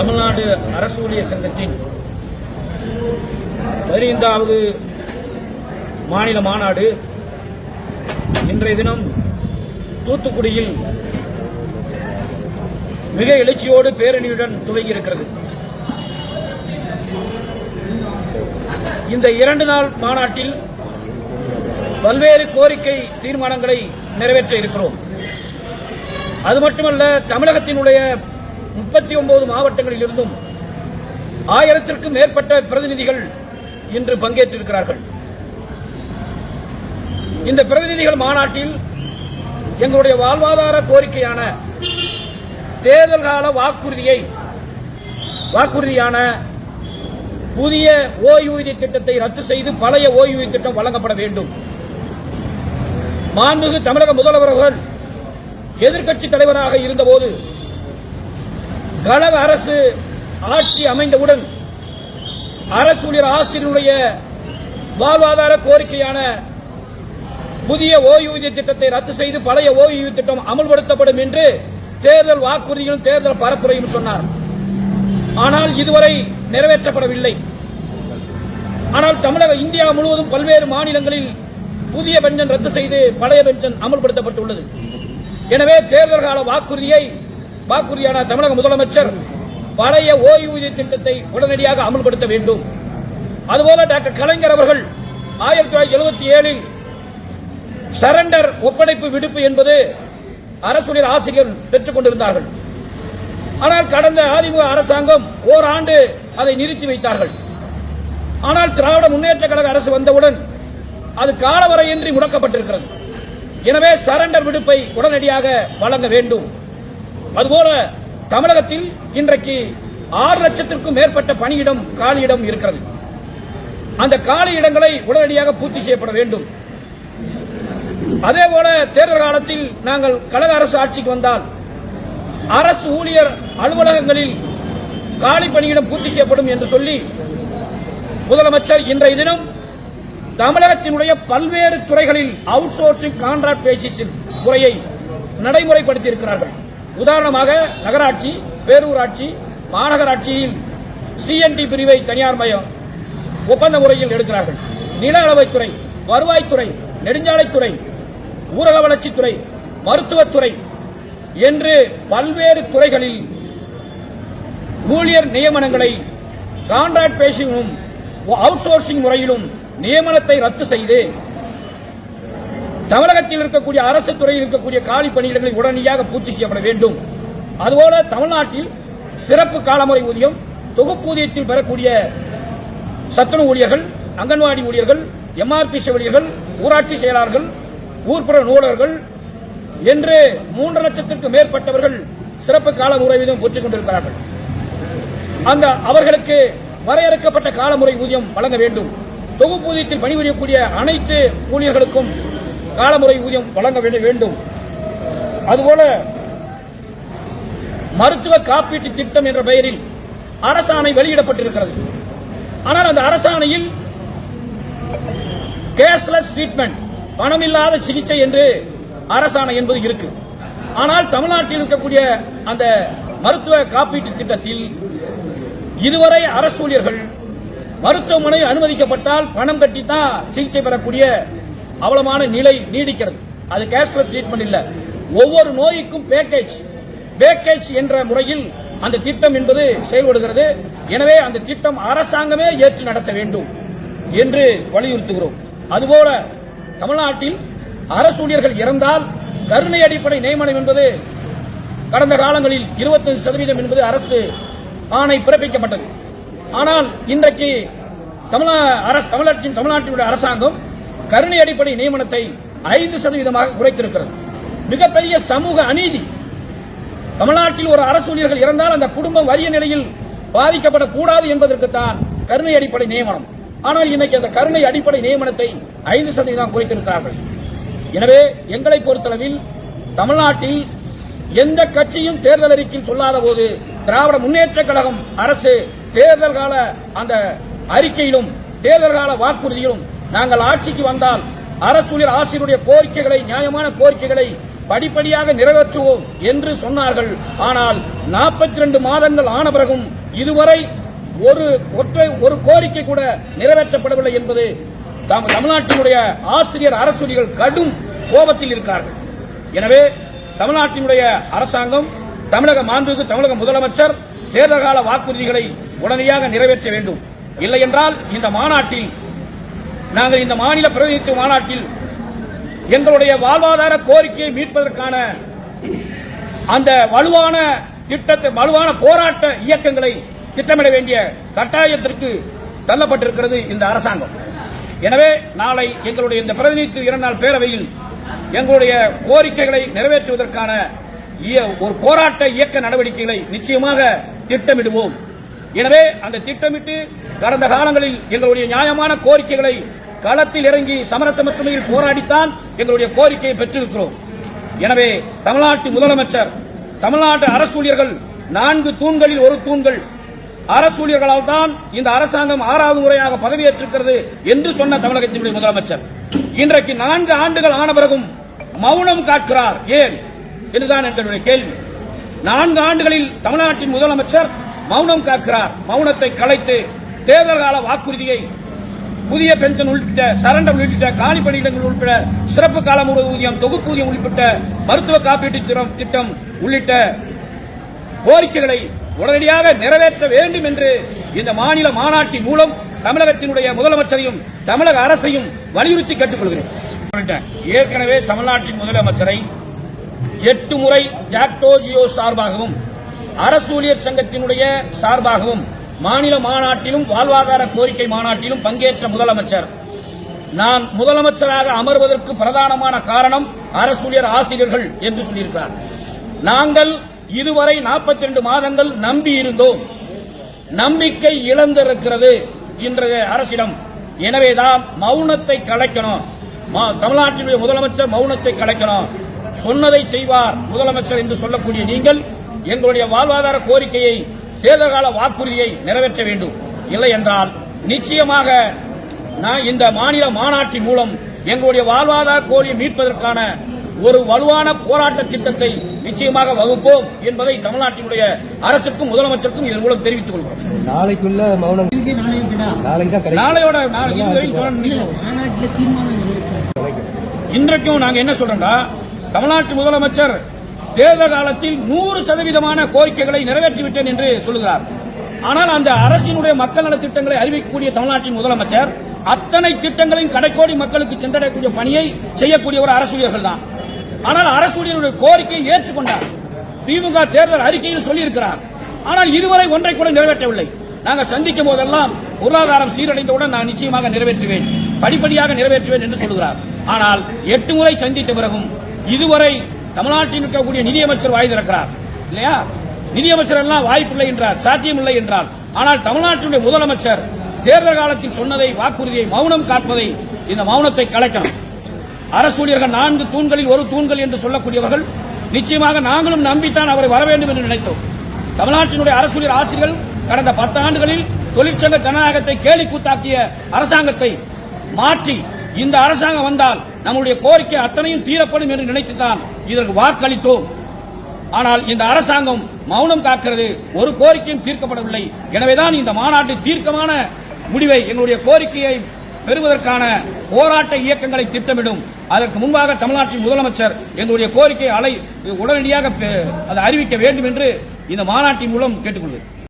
தமிழ்நாடு அரசு ஊழியர் சங்கத்தின் பதினைந்தாவது மாநில மாநாடு இன்றைய தினம் தூத்துக்குடியில் மிக எழுச்சியோடு பேரணியுடன் துவங்கியிருக்கிறது. இந்த இரண்டு நாள் மாநாட்டில் பல்வேறு கோரிக்கை தீர்மானங்களை நிறைவேற்ற இருக்கிறோம். அது மட்டுமல்ல தமிழகத்தினுடைய முப்பத்தி ஒன்பது மாவட்டங்களில் இருந்தும் ஆயிரத்திற்கும் மேற்பட்ட பிரதிநிதிகள் இன்று பங்கேற்றிருக்கிறார்கள். இந்த பிரதிநிதிகள் மாநாட்டில் எங்களுடைய வாழ்வாதார கோரிக்கையான தேர்தல் கால வாக்குறுதியை வாக்குறுதியான புதிய ஓய்வூதிய திட்டத்தை ரத்து செய்து பழைய ஓய்வூதிய திட்டம் வழங்கப்பட வேண்டும். மாண்புமிகு தமிழக முதல்வர் அவர்கள் எதிர்க்கட்சி தலைவராக இருந்தபோது கழக அரசு ஆட்சி அமைந்தவுடன் அரசு ஊழியர் ஆசிரியருடைய வாழ்வாதார கோரிக்கையான புதிய ஓய்வூதிய திட்டத்தை ரத்து செய்து பழைய ஓய்வூதிய திட்டம் அமல்படுத்தப்படும் என்று தேர்தல் வாக்குறுதியும் தேர்தல் பரப்புரையும் சொன்னார். ஆனால் இதுவரை நிறைவேற்றப்படவில்லை. ஆனால் தமிழக இந்தியா முழுவதும் பல்வேறு மாநிலங்களில் புதிய பென்ஷன் ரத்து செய்து பழைய பென்ஷன் அமல்படுத்தப்பட்டுள்ளது. எனவே தேர்தல் கால வாக்குறுதியை வாக்குறுதியான தமிழக முதலமைச்சர் பழைய ஓய்வூதிய திட்டத்தை உடனடியாக அமல்படுத்த வேண்டும். அதுபோல டாக்டர் கலைஞர் அவர்கள் ஆயிரத்தி தொள்ளாயிரத்தி எழுபத்தி ஏழில் சரண்டர் ஒப்படைப்பு விடுப்பு என்பது அரசுடைய ஆசிரியர் பெற்றுக் கொண்டிருந்தார்கள். ஆனால் கடந்த அதிமுக அரசாங்கம் ஓராண்டு அதை நிறுத்தி வைத்தார்கள். ஆனால் திராவிட முன்னேற்ற கழக அரசு வந்தவுடன் அது காலவரையின்றி முடக்கப்பட்டிருக்கிறது. எனவே சரண்டர் விடுப்பை உடனடியாக வழங்க வேண்டும். அதுபோல தமிழகத்தில் இன்றைக்கு ஆறு லட்சத்திற்கும் மேற்பட்ட பணியிடம் காலியிடம் இருக்கிறது. அந்த காலி இடங்களை உடனடியாக பூர்த்தி செய்யப்பட வேண்டும். அதேபோல தேர்தல் காலத்தில் நாங்கள் கழக அரசு ஆட்சிக்கு வந்தால் அரசு ஊழியர் அலுவலகங்களில் காலி பணியிடம் பூர்த்தி செய்யப்படும் என்று சொல்லி முதலமைச்சர் இன்றைய தினம் தமிழகத்தினுடைய பல்வேறு துறைகளில் அவுட் சோர்சிங் கான்ட்ராக்ட் பேசிஸின் முறையை நடைமுறைப்படுத்தி இருக்கிறார்கள் உதாரணமாக நகராட்சி பேரூராட்சி மாநகராட்சியில் சிஎன்டி பிரிவை தனியார் மயம் ஒப்பந்த முறையில் எடுக்கிறார்கள். நில அளவைத்துறை வருவாய்த்துறை நெடுஞ்சாலைத்துறை ஊரக வளர்ச்சித்துறை மருத்துவத்துறை என்று பல்வேறு துறைகளில் ஊழியர் நியமனங்களை கான்ட்ராக்ட் பேசிலும் அவுட் சோர்சிங் முறையிலும் நியமனத்தை ரத்து செய்து தமிழகத்தில் இருக்கக்கூடிய அரசு துறையில் இருக்கக்கூடிய காலி பணியிடங்களை உடனடியாக பூர்த்தி செய்யப்பட வேண்டும். அதுபோல தமிழ்நாட்டில் சிறப்பு காலமுறை ஊதியம் தொகுப்பூதியத்தில் பெறக்கூடிய சத்துணவு ஊழியர்கள் அங்கன்வாடி ஊழியர்கள் எம்ஆர்பி செவிலியர்கள் ஊராட்சி செயலாளர்கள் ஊர்ப்புற நூலர்கள் என்று மூன்று லட்சத்திற்கு மேற்பட்டவர்கள் சிறப்பு கால முறை வீதம் பெற்றுக் கொண்டிருக்கிறார்கள். அந்த அவர்களுக்கு வரையறுக்கப்பட்ட காலமுறை ஊதியம் வழங்க வேண்டும். தொகுப்பூதியத்தில் பணிபுரியக்கூடிய அனைத்து ஊழியர்களுக்கும் காலமுறை ஊதியம் வழங்க வேண்டும். அதுபோல மருத்துவ காப்பீட்டு திட்டம் என்ற பெயரில் அரசாணை வெளியிடப்பட்டிருக்கிறது. ஆனால் அந்த அரசாணையில் கேஷ்லெஸ் ட்ரீட்மெண்ட் பணமில்லாத சிகிச்சை என்று அரசாணை என்பது இருக்கு. ஆனால் தமிழ்நாட்டில் இருக்கக்கூடிய அந்த மருத்துவ காப்பீட்டு திட்டத்தில் இதுவரை அரசு ஊழியர்கள் மருத்துவமனை அனுமதிக்கப்பட்டால் பணம் கட்டித்தான் சிகிச்சை பெறக்கூடிய அவலமான நிலை நீடிக்கிறது. அது கேஷ்லெஸ் ட்ரீட்மெண்ட் இல்ல. ஒவ்வொரு நோய்க்கும் பேக்கேஜ் பேக்கேஜ் என்ற முறையில் அந்த திட்டம் என்பது செயல்படுகிறது. எனவே அந்த திட்டம் அரசாங்கமே ஏற்று நடத்த வேண்டும் என்று வலியுறுத்துகிறோம். அதுபோல தமிழ்நாட்டில் அரசு ஊழியர்கள் இறந்தால் கருணை அடிப்படை நியமனம் என்பது கடந்த காலங்களில் 25% சதவீதம் என்பது அரசு ஆணை பிறப்பிக்கப்பட்டது. ஆனால் இன்றைக்கு தமிழ அரசு தமிழ்நாட்டின் தமிழ்நாட்டினுடைய அரசாங்கம் கருணை அடிப்படை நியமனத்தை ஐந்து சதவீதமாக குறைத்திருக்கிறது. மிகப்பெரிய சமூக அநீதி. தமிழ்நாட்டில் ஒரு அரசு ஊழியர்கள் இறந்தால் அந்த குடும்பம் வறிய நிலையில் பாதிக்கப்படக்கூடாது என்பதற்குத்தான் கருணை அடிப்படை நியமனம். ஆனால் இன்னைக்கு அந்த கருணை அடிப்படை நியமனத்தை ஐந்து சதவீதம் குறைத்திருக்கிறார்கள். எனவே எங்களை பொறுத்தளவில் தமிழ்நாட்டில் எந்த கட்சியும் தேர்தல் அறிக்கையில் சொல்லாத போது திராவிட முன்னேற்ற கழகம் அரசு தேர்தல் கால அந்த அறிக்கையிலும் தேர்தல் கால வாக்குறுதியிலும் நாங்கள் ஆட்சிக்கு வந்தால் அரசு ஆட்சியினுடைய ஆசிரியருடைய கோரிக்கைகளை நியாயமான கோரிக்கைகளை படிப்படியாக நிறைவேற்றுவோம் என்று சொன்னார்கள். ஆனால் 42 மாதங்கள் ஆன பிறகும் இதுவரை ஒரு ஒற்றை ஒரு கோரிக்கை கூட நிறைவேற்றப்படவில்லை என்பது தமிழ்நாட்டினுடைய ஆசிரியர் அரசுகள் கடும் கோபத்தில் இருக்கிறார்கள். எனவே தமிழ்நாட்டினுடைய அரசாங்கம் தமிழக மாண்புக்கு தமிழக முதலமைச்சர் தேர்தல் கால வாக்குறுதிகளை உடனடியாக நிறைவேற்ற வேண்டும். இல்லை என்றால் இந்த மாநாட்டில் நாங்கள் இந்த மாநில பிரதிநிதித்துவ மாநாட்டில் எங்களுடைய வாழ்வாதார கோரிக்கையை மீட்பதற்கான அந்த வலுவான திட்டத்தை வலுவான போராட்ட இயக்கங்களை திட்டமிட வேண்டிய கட்டாயத்திற்கு தள்ளப்பட்டிருக்கிறது இந்த அரசாங்கம். எனவே நாளை எங்களுடைய இந்த பிரதிநிதித்துவ இரண்டு நாள் பேரவையில் எங்களுடைய கோரிக்கைகளை நிறைவேற்றுவதற்கான இய- ஒரு போராட்ட இயக்க நடவடிக்கைகளை நிச்சயமாக திட்டமிடுவோம். எனவே அந்த திட்டமிட்டு கடந்த காலங்களில் எங்களுடைய நியாயமான கோரிக்கைகளை களத்தில் இறங்கி சமரசமற்றமையில் போராடித்தான் எங்களுடைய கோரிக்கையை பெற்றிருக்கிறோம். எனவே தமிழ்நாட்டு முதலமைச்சர் தமிழ்நாட்டு அரசூழியர்கள் நான்கு தூண்களில் ஒரு தூண்கள். அரசூழியர்களால் தான் இந்த அரசாங்கம் ஆறாவது முறையாக பதவியேற்றிருக்கிறது என்று சொன்ன தமிழகத்தினுடைய முதலமைச்சர். இன்றைக்கு நான்கு ஆண்டுகள் ஆன பிறகும் மௌனம் காக்கிறார். ஏன்? என்றுதான் எங்களுடைய கேள்வி. நான்கு ஆண்டுகளில் தமிழ்நாட்டின் முதலமைச்சர் மௌனம் காக்கிறார். மௌனத்தை கலைத்து தேர்தல் கால வாக்குறுதியை புதிய பென்ஷன் உள்ளிட்ட சரண்டர் உள்ளிட்ட காலி பணியிடங்கள் உள்பட சிறப்பு கால ஊதியம் தொகுப்பூதியம் உள்ளிட்ட மருத்துவ காப்பீட்டு திட்டம் திட்டம் உள்ளிட்ட கோரிக்கைகளை உடனடியாக நிறைவேற்ற வேண்டும் என்று இந்த மாநில மாநாட்டின் மூலம் தமிழகத்தினுடைய முதலமைச்சரையும் தமிழக அரசையும் வலியுறுத்தி கேட்டுக்கொள்கிறேன். ஏற்கனவே தமிழ்நாட்டின் முதலமைச்சரை எட்டு முறை ஜாக்டோஜியோ சார்பாகவும் அரசு ஊழியர் சங்கத்தினுடைய சார்பாகவும் மாநில மாநாட்டிலும் வாழ்வாதார கோரிக்கை மாநாட்டிலும் பங்கேற்ற முதலமைச்சர். நான் முதலமைச்சராக அமர்வதற்கு பிரதானமான காரணம் அரசூழியர் ஆசிரியர்கள் என்று சொல்லியிருக்கிறார். நாங்கள் இதுவரை 42 மாதங்கள் நம்பி இருந்தோம். நம்பிக்கை இழந்திருக்கிறது இன்றைய அரசிடம். எனவேதான் மௌனத்தை கலைக்கணும். மா- தமிழ்நாட்டினுடைய முதலமைச்சர் மௌனத்தை கலைக்கணும். சொன்னதை செய்வார் முதலமைச்சர் என்று சொல்லக்கூடிய நீங்கள் எங்களுடைய வாழ்வாதார கோரிக்கையை தேர்தல் கால வாக்குறுதியை நிறைவேற்ற வேண்டும். இல்லை என்றால் நிச்சயமாக நான் இந்த மாநில மாநாட்டின் மூலம் எங்களுடைய வாழ்வாதார கோரியை மீட்பதற்கான ஒரு வலுவான போராட்ட திட்டத்தை நிச்சயமாக வகுப்போம் என்பதை தமிழ்நாட்டினுடைய அரசுக்கும் முதலமைச்சருக்கும் இதன் மூலம் தெரிவித்துக் கொள்கிறோம். நாளைக்குள்ள மௌனம். நாளையோட இன்றைக்கும் நாங்க என்ன சொல்றோம்னா தமிழ்நாட்டு முதலமைச்சர் தேர்தல் காலத்தில் நூறு சதவீதமான கோரிக்கைகளை நிறைவேற்றிவிட்டேன் என்று சொல்லுகிறார். ஆனால் அந்த அரசினுடைய மக்கள் நல திட்டங்களை அறிவிக்கக்கூடிய தமிழ்நாட்டின் முதலமைச்சர் அத்தனை திட்டங்களையும் கடைக்கோடி மக்களுக்கு சென்றடையக்கூடிய பணியை செய்யக்கூடிய ஒரு அரசூழியர்கள் தான். ஆனால் அரசூழியருடைய கோரிக்கையை ஏற்றுக்கொண்டார். திமுக தேர்தல் அறிக்கையில் சொல்லியிருக்கிறார். ஆனால் இதுவரை ஒன்றை கூட நிறைவேற்றவில்லை. நாங்கள் சந்திக்கும் போதெல்லாம் பொருளாதாரம் சீரடைந்தவுடன் நான் நிச்சயமாக நிறைவேற்றுவேன். படிப்படியாக நிறைவேற்றுவேன் என்று சொல்கிறார் ஆனால் எட்டு முறை சந்தித்த பிறகும் இதுவரை தமிழ்நாட்டில் இருக்கக்கூடிய நிதியமைச்சர் வாய் திறக்கிறார். இல்லையா? நிதியமைச்சர் எல்லாம் வாய்ப்பில்லை என்றார் சாத்தியமில்லை என்றார். ஆனால் தமிழ்நாட்டினுடைய முதலமைச்சர் தேர்தல் காலத்தில் சொன்னதை வாக்குறுதியை மௌனம் காப்பதை இந்த மௌனத்தை கலைக்கணும். அரசூழியர்கள் நான்கு தூண்களில் ஒரு தூண்கள் என்று சொல்லக்கூடியவர்கள் நிச்சயமாக நாங்களும் நம்பித்தான் அவரை வர வேண்டும் என்று நினைத்தோம். தமிழ்நாட்டினுடைய அரசூழியர் ஆசிரியர்கள் கடந்த பத்து ஆண்டுகளில் தொழிற்சங்க ஜனநாயகத்தை கேலி கூத்தாக்கிய அரசாங்கத்தை மாற்றி இந்த அரசாங்கம் வந்தால் நம்முடைய கோரிக்கை அத்தனையும் தீரப்படும் என்று நினைத்துத்தான் இதற்கு வாக்களித்தோம். ஆனால் இந்த அரசாங்கம் மௌனம் காக்கிறது. ஒரு கோரிக்கையும் தீர்க்கப்படவில்லை. எனவேதான் இந்த மாநாட்டு தீர்க்கமான முடிவை எங்களுடைய கோரிக்கையை பெறுவதற்கான போராட்ட இயக்கங்களை திட்டமிடும். அதற்கு முன்பாக தமிழ்நாட்டின் முதலமைச்சர் எங்களுடைய கோரிக்கையை அலை உடனடியாக பெ- அதை அறிவிக்க வேண்டும் என்று இந்த மாநாட்டின் மூலம் கேட்டுக்கொள்கிறேன்.